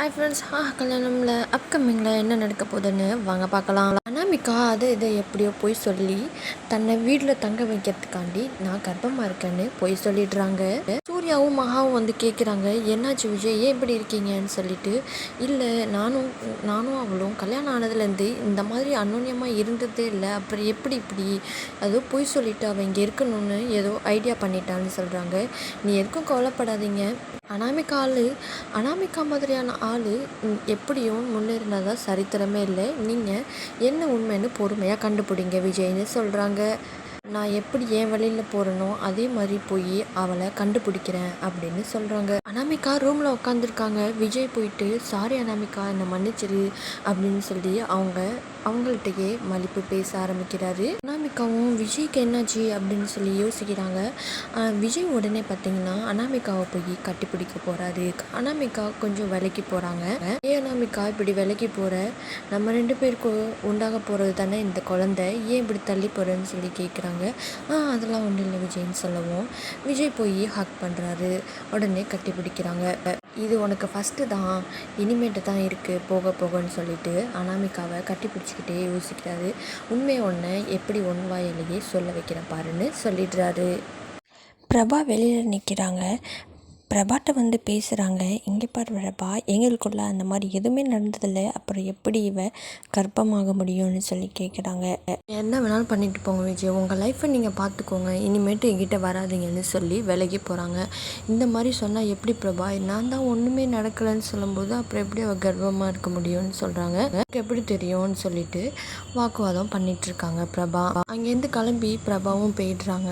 Hi friends ஹா கல்யாணமில் அப்கமிங்கில் என்ன நடக்க போகுதுன்னு வாங்க பார்க்கலாம். அனாமிகா அதை இதை எப்படியோ போய் சொல்லி தன்னை வீட்டில் தங்க வைக்கிறதுக்காண்டி நான் கர்ப்பமாக இருக்கேன்னு போய் சொல்லிடுறாங்க. சூர்யாவும் மகாவும் வந்து கேட்குறாங்க என்னாச்சு விஜய்? ஏன் இப்படி இருக்கீங்கன்னு சொல்லிட்டு. இல்லை நானும் நானும் அவளும் கல்யாணம் ஆனதுலேருந்து இந்த மாதிரி அன்னோன்யமாக இருந்ததே இல்லை. அப்புறம் எப்படி இப்படி? அதோ பொய் சொல்லிவிட்டு அவள் இங்கே இருக்கணும்னு ஏதோ ஐடியா பண்ணிட்டான்னு சொல்கிறாங்க நீ எதுக்கும் கவலைப்படாதீங்க. அனாமிகா ஆள் அனாமிகா மாதிரியான ஆள் எப்படியும் முன்னேறினதா சரித்திரமே இல்லை. நீங்கள் என்ன உண்மைன்னு பொறுமையாக கண்டுபிடிங்க விஜய்னு சொல்கிறாங்க நான் எப்படி என் வழியில் போகிறேனோ அதே மாதிரி போய் அவளை கண்டுபிடிக்கிறேன் அப்படின்னு சொல்கிறாங்க அனாமிகா ரூமில் உட்காந்துருக்காங்க விஜய் போயிட்டு சாரி அனாமிகா என்னை மன்னிச்சிரு அப்படின்னு சொல்லி அவங்க அவங்கள்ட்டையே மலிப்பு பேச ஆரம்பிக்கிறாரு. அனாமிகாவும் விஜய்க்கு என்னாச்சு அப்படின்னு சொல்லி யோசிக்கிறாங்க. விஜய் உடனே பார்த்தீங்கன்னா அனாமிகாவை போய் கட்டிப்பிடிக்க போகிறாரு அனாமிகா கொஞ்சம் விலைக்கு போகிறாங்க ஏன் அனாமிகா இப்படி விலைக்கு போகிற நம்ம ரெண்டு பேருக்கும் உண்டாக போகிறது தானே இந்த குழந்தை? ஏன் இப்படி தள்ளி போகிறேன்னு சொல்லி கேட்குறாங்க ஆ அதெல்லாம் ஒன்றும் இல்லை விஜய்ன்னு சொல்லவும். விஜய் போய் ஹக் பண்ணுறாரு உடனே கட்டிப்பிடிக்கிறாங்க. இது உனக்கு ஃபஸ்ட்டு தான். இனிமேட்டு தான் இருக்குது போக போகன்னு சொல்லிட்டு அனாமிகாவை கட்டி பிடிச்சிக்கிட்டே யோசிக்கிறாரு. உண்மையை ஒன்று எப்படி ஒன் வாயிலேயே சொல்ல வைக்கிற பாருன்னு சொல்லிடுறாரு. பிரபா வெளியில் நிற்கிறாங்க பிரபாட்ட வந்து பேசுகிறாங்க இங்கே பாரு பிரபா எங்களுக்குள்ள அந்த மாதிரி எதுவுமே நடந்ததில்லை அப்புறம் எப்படி இவ கர்ப்பமாக முடியும்னு சொல்லி கேட்குறாங்க என்ன வேணாலும் பண்ணிட்டு போங்க விஜய் உங்கள் லைஃப்பை நீங்கள் பார்த்துக்கோங்க இனிமேட்டு எங்கிட்ட வராதிங்கன்னு சொல்லி விலகி போகிறாங்க இந்த மாதிரி சொன்னால் எப்படி பிரபா? நான் தான் ஒன்றுமே நடக்கலைன்னு சொல்லும்போது அப்புறம் எப்படி அவள் கர்ப்பமாக இருக்க முடியும்னு சொல்கிறாங்க எனக்கு எப்படி தெரியும்னு சொல்லிட்டு வாக்குவாதம் பண்ணிகிட்ருக்காங்க பிரபா. அங்கேருந்து கிளம்பி பிரபாவும் போயிடுறாங்க.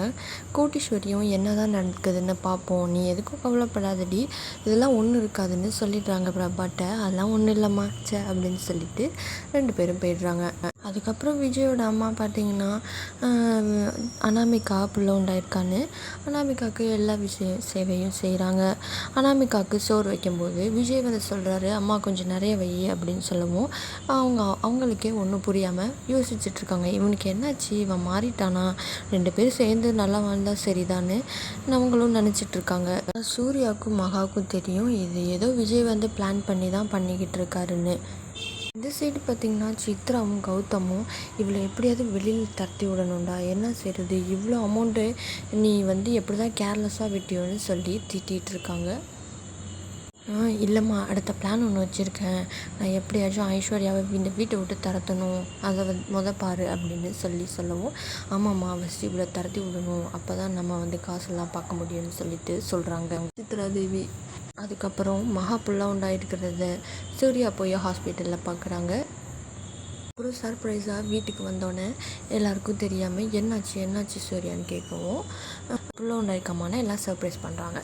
கோட்டீஸ்வரியும் என்ன தான் நடக்குதுன்னு பார்ப்போம் நீ எதுக்கும் கவலை கவலைப்படாதடி. இதெல்லாம் ஒன்றும் இருக்காதுன்னு சொல்லிடுறாங்க பிரபாட்ட. அதெல்லாம் ஒன்றும் இல்லைம்மா சே அப்படின்னு சொல்லிட்டு ரெண்டு பேரும் போயிடுறாங்க. அதுக்கப்புறம் விஜயோட அம்மா பார்த்தீங்கன்னா அனாமிகா பிள்ளை உண்டாயிருக்கான்னு. அனாமிகாவுக்கு எல்லா விஷயம் சேவையும் செய்கிறாங்க அனாமிகாவுக்கு சோறு வைக்கும்போது விஜய் வந்து சொல்கிறாரு அம்மா கொஞ்சம் நிறைய வை அப்படின்னு சொல்லவும். அவங்க அவங்களுக்கே ஒன்றும் புரியாமல் யோசிச்சுட்ருக்காங்க. இவனுக்கு என்னாச்சு? இவன் மாறிட்டானா? ரெண்டு பேரும் சேர்ந்து நல்லா வாழ்ந்தால் சரிதான்னு அவங்களும் நினச்சிட்ருக்காங்க. சூர்யாவுக்கும் மகாவுக்கும் தெரியும் இது ஏதோ விஜய் வந்து பிளான் பண்ணி தான் பண்ணிக்கிட்டு இருக்காருன்னு இந்த சைடு பார்த்திங்கன்னா சித்ராவும் கௌதமும் இவளை எப்படியாவது வெளியில் தரத்தி விடணும்டா. என்ன செய்கிறது இவ்வளோ அமௌண்ட்டு நீ வந்து எப்படி தான் கேர்லெஸ்ஸாக விட்டியோன்னு சொல்லி திட்டிகிட்டு இருக்காங்க. இல்லைம்மா அடுத்த பிளான் ஒன்று வச்சுருக்கேன். நான் எப்படியாச்சும் ஐஸ்வர்யாவை இந்த வீட்டை விட்டு தரத்தணும். அதை வந்து முத பாரு அப்படின்னு சொல்லி சொல்லவும் ஆமாம்மா ஃபஸ்ட்டு இவ்வளோ தரத்தி விடணும். அப்போ தான் நம்ம வந்து காசெல்லாம் பார்க்க முடியும்னு சொல்லிட்டு சொல்கிறாங்க சித்ரா தேவி. அதுக்கப்புறம் மகா புல்லா உண்டாயிருக்கிறத. சூர்யா போய் ஹாஸ்பிட்டலில் பார்க்குறாங்க அப்புறம் சர்ப்ரைஸாக வீட்டுக்கு வந்தோடனே எல்லாருக்கும் தெரியாமல் என்னாச்சு என்னாச்சு சூர்யான்னு கேட்கவும் புள்ள உண்டாயிருக்கமான எல்லாம் சர்ப்ரைஸ் பண்ணுறாங்க